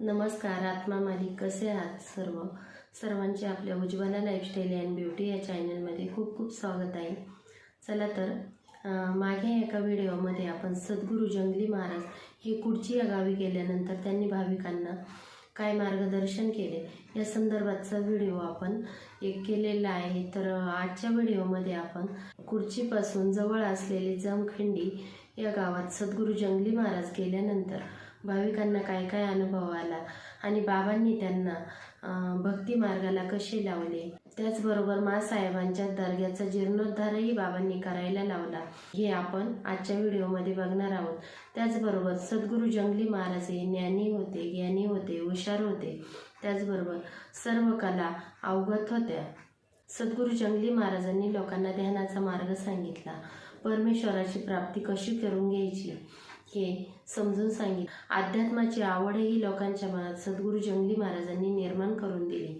नमस्कार आत्मा मालिक कसे आहात सर्व? सर्वांचे आपल्या उज्ज्वला लाईफस्टाईल अँड ब्युटी या चॅनलमध्ये खूप खूप स्वागत आहे. चला तर मागे एका व्हिडिओमध्ये आपण सद्गुरू जंगली महाराज हे कुडची या गावी गेल्यानंतर त्यांनी भाविकांना काय मार्गदर्शन केले? या संदर्भातचा व्हिडिओ आपण एक केलेला आहे. तर आजच्या व्हिडिओमध्ये आपण कुडचीपासून जवळ असलेली जमखंडी या गावात सद्गुरू जंगली महाराज गेल्यानंतर भाविकांना काय काय अनुभव आला आणि बाबांनी त्यांना भक्ती मार्गाला कसे लावले? त्याचबरोबर मासाहेबांच्या दर्ग्याचा जीर्णोद्धारही बाबांनी करायला लावला. हे आपण आजच्या व्हिडिओमध्ये बघणार आहोत. त्याचबरोबर सद्गुरू जंगली महाराज हे ज्ञानी होते ज्ञानी होते हुशार होते. त्याचबरोबर सर्व कला अवगत होत्या. सद्गुरू जंगली महाराजांनी लोकांना ध्यानाचा मार्ग सांगितला. परमेश्वराची प्राप्ती कशी करून घ्यायची? हे समजून सांगितले. अध्यात्माची आवडही लोकांच्या मनात सद्गुरू जंगली महाराजांनी निर्माण करून दिली.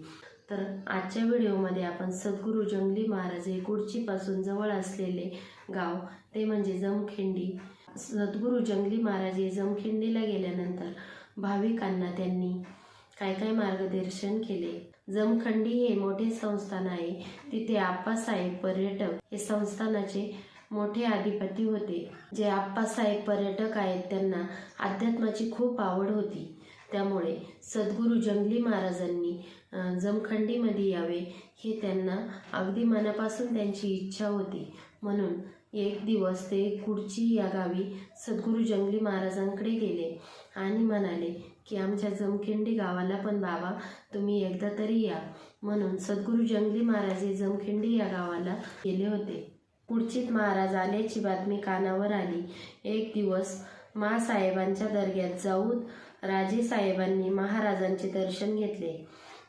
तर आजच्या व्हिडिओमध्ये आपण सद्गुरू जंगली महाराज हे कुडचीपासून जवळ असलेले गाव ते म्हणजे जमखिंडी. सद्गुरू जंगली महाराज हे जमखिंडीला गेल्यानंतर भाविकांना त्यांनी काय काय मार्गदर्शन केले? जमखंडी हे मोठे संस्थान आहे. तिथे आप्पासाहेब पर्यटक हे संस्थानाचे मोठे अधिपती होते. जे आप्पासाहेब पर्यटक आहेत त्यांना अध्यात्माची खूप आवड होती. त्यामुळे सद्गुरू जंगली महाराजांनी जमखंडीमध्ये यावे हे त्यांना अगदी मनापासून त्यांची इच्छा होती. म्हणून एक दिवस ते कुडची या गावी सद्गुरू जंगली महाराजांकडे गेले आणि म्हणाले की आमच्या जमखिंडी गावाला पण बाबा तुम्ही एकदा तरी या. म्हणून सद्गुरू जंगली महाराज हे जमखिंडी या गावाला गेले होते. पुढचीत महाराज आल्याची बातमी कानावर आली. एक दिवस मासाहेबांच्या दर्ग्यात जाऊन राजे साहेबांनी महाराजांचे दर्शन घेतले.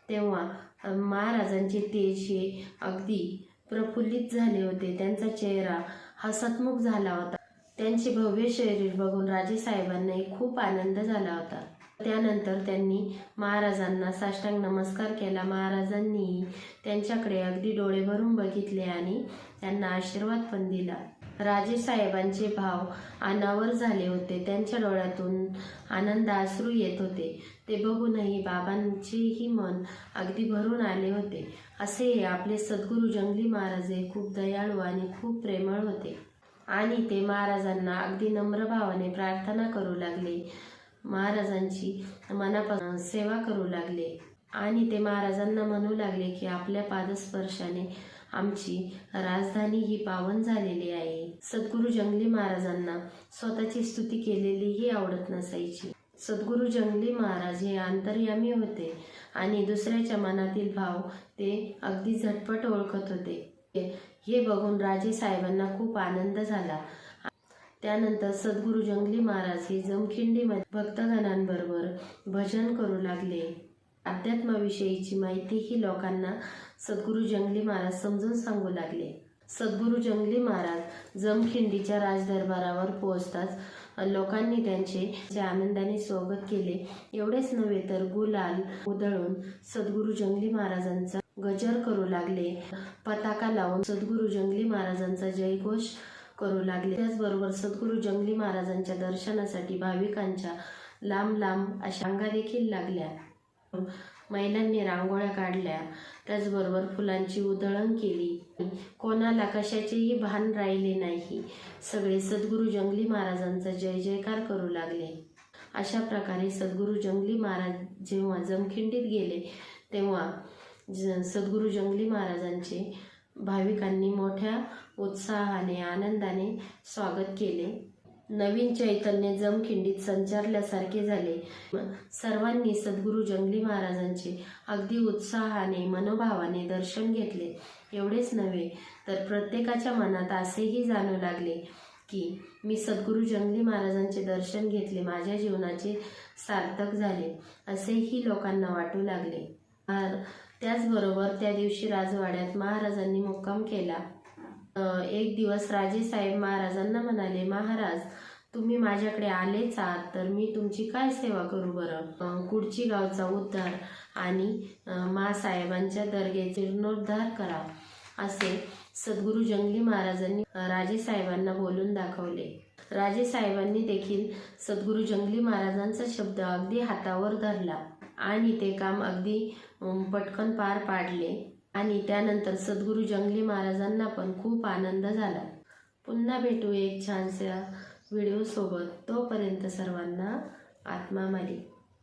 तेव्हा महाराजांचे तेज हे अगदी प्रफुल्लित झाले होते. त्यांचा चेहरा हसतमुख झाला होता. त्यांचे भव्य शरीर बघून राजे साहेबांनाही खूप आनंद झाला होता. त्यानंतर त्यांनी महाराजांना साष्टांग नमस्कार केला. महाराजांनी त्यांच्याकडे अगदी डोळे भरून बघितले आणि त्यांना आशीर्वाद पण दिला. राजे साहेबांचे भाव अनावर झाले होते. त्यांच्या डोळ्यातून आनंद आश्रू येत होते. ते बघूनही बाबांचेही मन अगदी भरून आले होते. असे आपले सद्गुरू जंगली महाराज हे खूप दयाळू आणि खूप प्रेमळ होते. आणि ते महाराजांना अगदी नम्र भावाने प्रार्थना करू लागले. महाराजांची मनापासून सेवा करू लागले. आणि ते महाराजांना म्हणू लागले की आपल्या पादस्पर्शाने आमची राजधानी ही पावन झालेली आहे. सद्गुरू जंगली महाराजांना स्वतःची स्तुती केलेलीही आवडत नसायची. सद्गुरू जंगली महाराज हे अंतर्यामी होते आणि दुसऱ्याच्या मनातील भाव ते अगदी झटपट ओळखत होते. हे बघून राजे साहेबांना खूप आनंद झाला. त्यानंतर सद्गुरू जंगली महाराज हे जमखिंडीमध्ये भक्तगणांबरोबर भजन करू लागले. अध्यात्माविषयीची माहिती ही लोकांना सद्गुरू जंगली महाराज समजून सांगू लागले. सद्गुरू जंगली महाराज जमखिंडीच्या राजदरबारावर पोहोचताच लोकांनी त्यांचे आनंदाने स्वागत केले एवढेच नव्हे तर गुलाल उधळून सद्गुरू जंगली महाराजांचा गजर करू लागले. पताका लावून सद्गुरू जंगली महाराजांचा जयघोष करू लागले. त्याचबरोबर सद्गुरू जंगली महाराजांच्या दर्शनासाठी भाविकांच्या लांब लांब अशा रांगा देखील लागल्या. महिलांनी रांगोळ्या काढल्या. त्याचबरोबर फुलांची उधळण केली. कोणाला कशाचेही भान राहिले नाही. सगळे सद्गुरू जंगली महाराजांचा जय जयकार करू लागले. अशा प्रकारे सद्गुरू जंगली महाराज जेव्हा जमखिंडीत गेले तेव्हा ज सद्गुरू जंगली महाराजांचे भाविकांनी मोठ्या उत्साहाने आनंदाने स्वागत केले. नवीन चैतन्य जमखिंडीत संचारल्यासारखे झाले. सर्वांनी सद्गुरू जंगली महाराजांचे अगदी उत्साहाने मनोभावाने दर्शन घेतले. एवढेच नव्हे तर प्रत्येकाच्या मनात असेही जाणू लागले की मी सद्गुरू जंगली महाराजांचे दर्शन घेतले माझ्या जीवनाचे सार्थक झाले असेही लोकांना वाटू लागले. आर- त्याचबरोबर त्या दिवशी राजवाड्यात महाराजांनी मुक्काम केला. एक दिवस राजे साहेब महाराजांना म्हणाले महाराज तुम्ही माझ्याकडे आलेच आहात तर मी तुमची काय सेवा करू बरं? कुडची गावचा उद्धार आणि अ, मासाहेबांच्या दर्ग्याचे जीर्णोद्धार करा. असे सद्गुरू जंगली महाराजांनी अ, राजे साहेबांना बोलून दाखवले. राजे साहेबांनी देखील सद्गुरू जंगली महाराजांचा शब्द अगदी हातावर धरला आणि ते काम अगदी पटकन पार पाडले आणि त्यानंतर सद्गुरू जंगली महाराजांना पण खूप आनंद झाला. पुन्हा भेटू एक छानशा व्हिडिओसोबत. तोपर्यंत सर्वांना आत्मा मालिक.